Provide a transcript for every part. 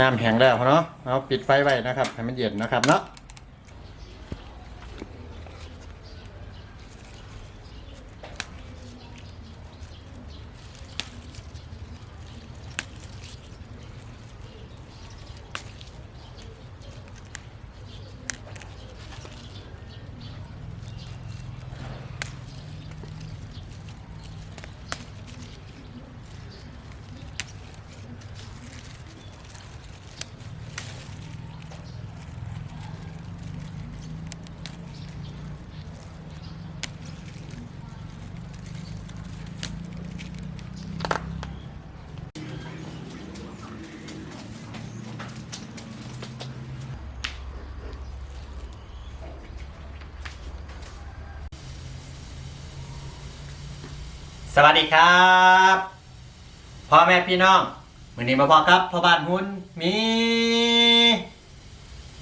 น้ำแห้งแล้วเนาะเอาปิดไฟไว้นะครับให้มันเย็นนะครับเนาะ สวัสดีครับพ่อแม่พี่น้องวันนี้มาพอครับพ่อบ้านหุ้นมี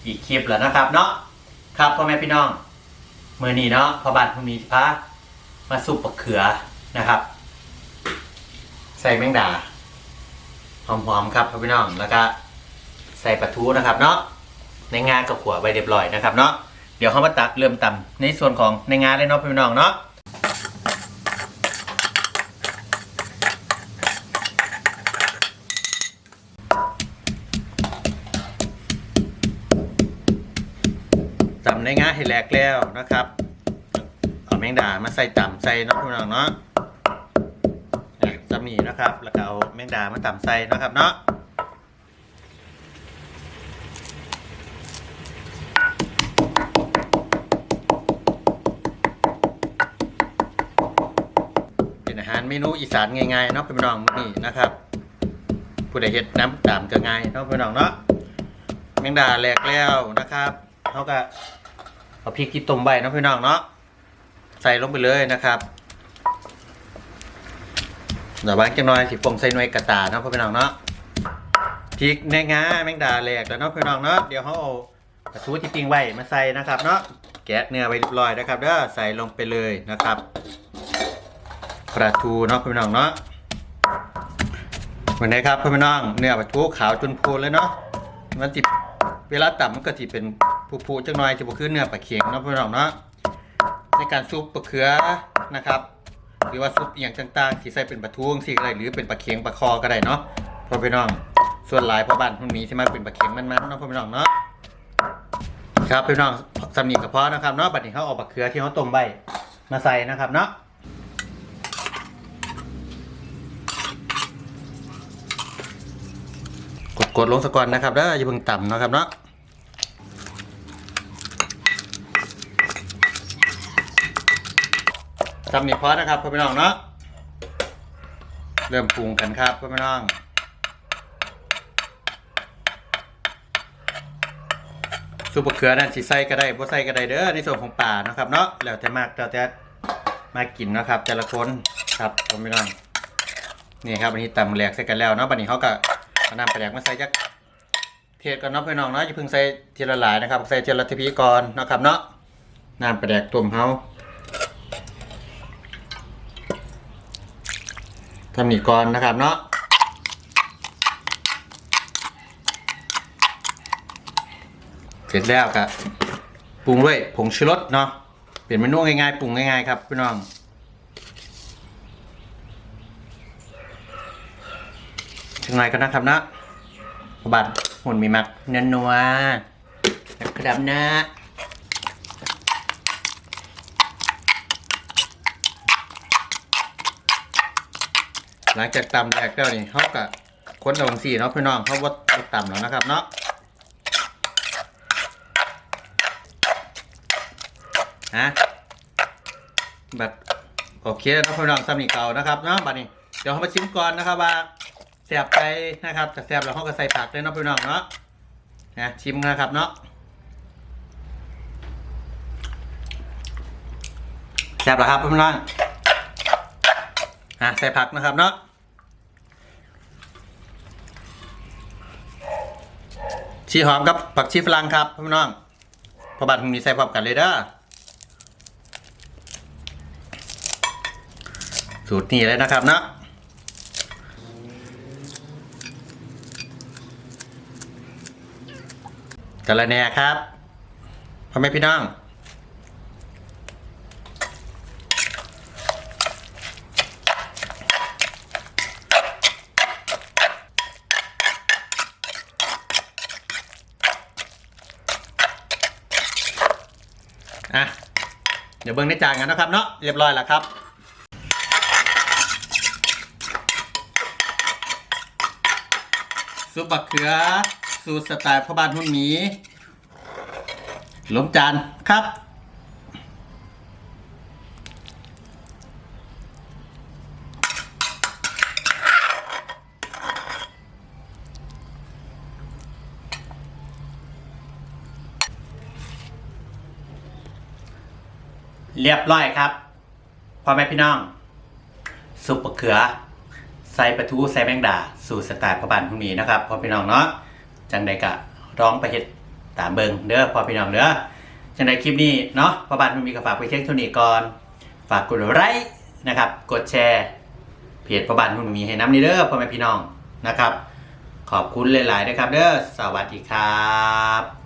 อีกคลิปแล้วนะครับเนาะครับพ่อแม่พี่น้องมือนี้เนาะพ่อบ้านหุ้นมีพามาสุปปะเขือนะครับ ใส่แมงดาหอมๆครับพ่อพี่น้องแล้วก็ใส่ปลาทูนะครับเนาะในงากับขวไว้เรียบร้อยนะครับเนาะเดี๋ยวเขามาตักเริ่มตำในส่วนของในงาเลยเนาะพี่น้องเนาะ ตำในง่าให้แหลกแล้วนะครับเอาแมงดามาใส่ตำใส่นะพี่น้องเนาะอะตำหนีนะครับ แล้วก็เอาแมงดามาตำใส่นะครับเนาะเป็นอาหารเมนูอีสานง่ายๆเนาะพี่น้องนี่นะครับผู้ใดเฮ็ดน้ำตามก็ง่ายเนาะพี่น้องเนาะแมงดาแหลกแล้วนะครับเขาก็ เอาพริกที่ต้มใบเนะพี่น้องเนาะใส่ลงไปเลยนะครับเดี๋ยวบางจังน้อยสิปงใส่หน่วยกระตาเนาะพี่น้องเนาะพริกแนงาแมงดาแหลกแล้วเนาะพี่น้องเนาะเดี๋ยวเขาเอากระทู้ที่ปิ้งไว้มาใส่นะครับ เนาะแกะเนื้อไว้เรียบร้อยนะครับเด้อใส่ลงไปเลยนะครับปลาทูเนาะพี่น้องเนาะวันนี้ครับพี่น้องเนื้อปลาทูขาวจนพูนเลยเนาะมันจิเวลาต่ำมันก็จิเป็น ผู้ๆจังหน่อยจะบ่คือเนื้อปลาเค็งเนาะพี่น้องเนาะในการซุปปลาเขือนะครับ หรือว่าซุปอย่างต่างๆที่ใส่เป็นปลาทูงสิก็ได้หรือเป็นปลาเค็งปลาคอก็ได้เนาะพ่อพี่น้อง ส่วนหลายพ่อบ้านพวกนี้ที่มาเป็นปลาเค็งมันๆเนาะพ่อพี่น้องเนาะครับพี่น้องสำนีกระเพาะนะครับเนาะบัดนี้เขาเอาปลาเขือที่เขาต้มใบมาใส่นะครับเนาะกดกดลงสะก่อนนะครับแล้วอย่าเพิ่งต่ำนะครับเนาะ ทำนี่พอนะครับพ่อพี่น้องเนาะเริ่มปรุงกันครับพ่อพี่น้องซุปมะเขือนั่นสิใส่ก็ได้บ่ใส่ก็ได้เด้อในส่วนของป่านะครับเนาะแล้วแต่มากแล้วแต่มากินนะครับ แต่ละคนครับพ่อพี่น้องนี่ครับอันนี้ตำแหลกใส่กันแล้วเนาะบัดนี้เขาก็เอาน้ำปลกมาใส่จักเทศก่อนเนาะพี่น้องเนาะอย่าเพิ่งใส่ทีละหลายนะครับ ใส่ทีละทีพีก่อนนะครับเนาะน้ำแปลกต้มเฮา ทำนี่ก่อนนะครับเนาะเสร็จแล้วครับปรุงด้วยผงชูรสเนาะเปลี่ยนเมนูง่ายๆปรุงง่ายๆครับพี่น้องถึงหนก็นะครับนะบัตรหุ่นมีมักเนื้อนัวนะครับนะ หลังจากตำแรกแล้วนี่เขากับคนลงสีเนาะพี่น้องเขาว่าตำแล้วนะครับเนาะฮะบัตรโอเคแล้วเนะพี่น้องสำนีเก่านะครับเนาะบัตรนี้เดี๋ยวเขามาชิมก่อนนะครับว่าแซบไปนะครับแต่แซบแล้วเขาก็ใส่ผักด้วยเนาะพี่น้องเนาะนะชิมนะครับเนาะแซบแล้วครับพี่น้อง อะใส่ผักนะครับเนาะชีหอมกับผักชีฝรั่งครับพี่น้องพอบัตรมีใส่พร้อมกันเลยเด้อสูตรนี้เลยนะครับเนาะกะละแนครับพ่อแม่พี่น้อง อะเดี๋ยวเบิ้งในจานกันนะครับเนาะเรียบร้อยแล้วครับซุปบักเขือสูตรสไตล์พ่อบ้านหุ่นหมีล้มจานครับ เรียบร้อยครับพ่อแม่พี่น้องซุปมะเขือ ใส่ปลาทูใส่แมงดา สูตรสไตล์พ่อบ้านพุ่งนี้นะครับพ่อพี่น้องเนาะจังใดกะร้องไปเฮ็ดตามเบิงเด้อพ่อพี่น้องเด้อจังใดคลิปนี้เนาะพ่อบ้านพุ่งนี้ก็ฝากไปเช็คเท่านี้ก่อนฝากกดไลค์นะครับ กดแชร์เพจพ่อบ้านพุ่งนี้ให้น้ำนี่เด้อพ่อแม่พี่น้องนะครับ ขอบคุณหลายๆนะครับ เด้อสวัสดีครับ